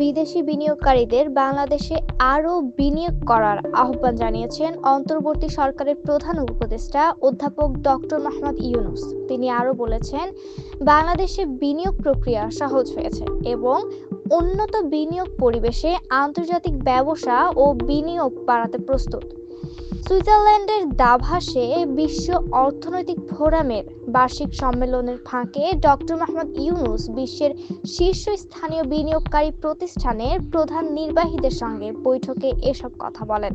বিদেশি বিনিয়োগকারীদের বাংলাদেশে আরও বিনিয়োগ করার আহ্বান জানিয়েছেন অন্তর্বর্তী সরকারের প্রধান উপদেষ্টা অধ্যাপক ডক্টর মোহাম্মদ ইউনুস। তিনি আরও বলেছেন, বাংলাদেশে বিনিয়োগ প্রক্রিয়া সহজ হয়েছে এবং উন্নত বিনিয়োগ পরিবেশে আন্তর্জাতিক ব্যবসা ও বিনিয়োগ বাড়াতে প্রস্তুত। সুইজারল্যান্ডের দাভাসে বিশ্ব অর্থনৈতিক ফোরামের বার্ষিক সম্মেলনের ফাঁকে ডক্টর মোহাম্মদ ইউনুস বিশ্বের শীর্ষস্থানীয় বিনিয়োগকারী প্রতিষ্ঠানের প্রধান নির্বাহীদের সঙ্গে বৈঠকে এসব কথা বলেন।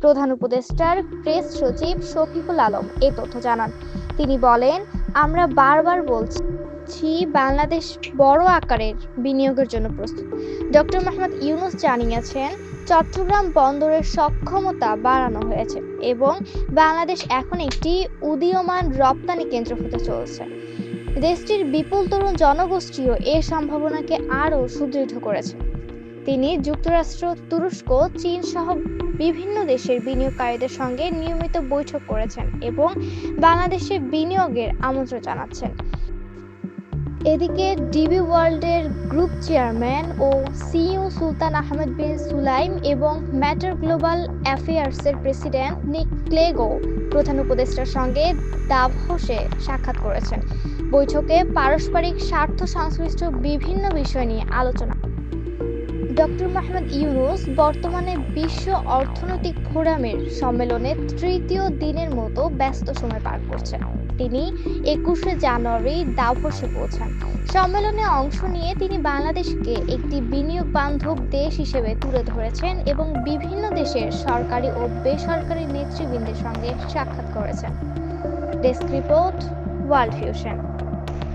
প্রধান উপদেষ্টার প্রেস সচিব শফিকুল আলম এ তথ্য জানান। তিনি বলেন, আমরা বারবার বলছি বাংলাদেশ বড় আকারের বিনিয়োগের জন্য প্রস্তুত। ডক্টর মোহাম্মদ ইউনুস জানিয়েছেন চট্টগ্রাম বন্দরের সক্ষমতা বাড়ানো হয়েছে এবং বাংলাদেশ এখন একটি উদীয়মান রপ্তানি কেন্দ্র হতে চলছে। দেশটির বিপুল তরুণ জনগোষ্ঠীও এ সম্ভাবনাকে আরও সুদৃঢ় করেছে। তিনি যুক্তরাষ্ট্র, তুরস্ক, চীন সহ বিভিন্ন দেশের বিনিয়োগকারীদের সঙ্গে নিয়মিত বৈঠক করেছেন এবং বাংলাদেশে বিনিয়োগের আমন্ত্রণ জানাচ্ছেন। এদিকে ডিবি ওয়ার্ল্ডের গ্রুপ চেয়ারম্যান ও CEO Sultan Ahmed bin Sulayem এবং ম্যাটার গ্লোবাল অ্যাফেয়ার্সের প্রেসিডেন্ট নিক ক্লেগো প্রধান উপদেষ্টার সঙ্গে দাভসে সাক্ষাৎ করেছেন। বৈঠকে পারস্পরিক স্বার্থ সংশ্লিষ্ট বিভিন্ন বিষয় নিয়ে আলোচনা ডক্টর মোহাম্মদ ইউনুস বর্তমানে বিশ্ব অর্থনৈতিক ফোরামের সম্মেলনে তৃতীয় দিনের মতো ব্যস্ত সময় পার করছেন। তিনি একুশে জানুয়ারি দাভসে পৌঁছান। সম্মেলনে অংশ নিয়ে তিনি বাংলাদেশকে একটি বিনিয়োগ বান্ধব দেশ হিসেবে তুলে ধরেছেন এবং বিভিন্ন দেশের সরকারি ও বেসরকারি নেতৃবৃন্দের সঙ্গে সাক্ষাৎ করেছেন। Desk report, world fusion